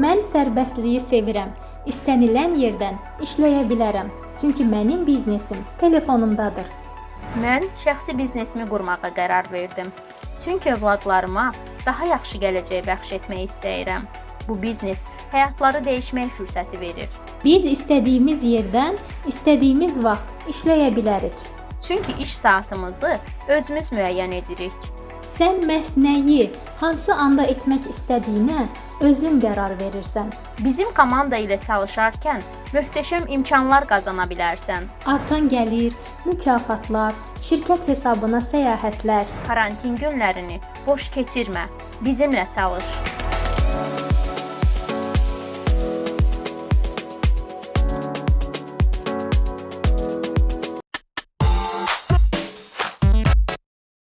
Mən sərbəstliyi sevirəm. İstənilən yerdən işləyə bilərəm. Çünki mənim biznesim telefonumdadır. Mən şəxsi biznesimi qurmağa qərar verdim. Çünki övladlarıma daha yaxşı gələcək bəxş etmək istəyirəm. Bu biznes həyatları dəyişmək fürsəti verir. Biz istədiyimiz yerdən, istədiyimiz vaxt işləyə bilərik. Çünki iş saatımızı özümüz müəyyən edirik. Sən məhz nəyi, hansı anda etmək istədiyinə özün qərar verirsən. Bizim komanda ilə çalışarkən möhtəşəm imkanlar qazana bilərsən. Artan gəlir, mükafatlar, şirkət hesabına səyahətlər, Karantin günlərini boş keçirmə. Bizimlə çalış.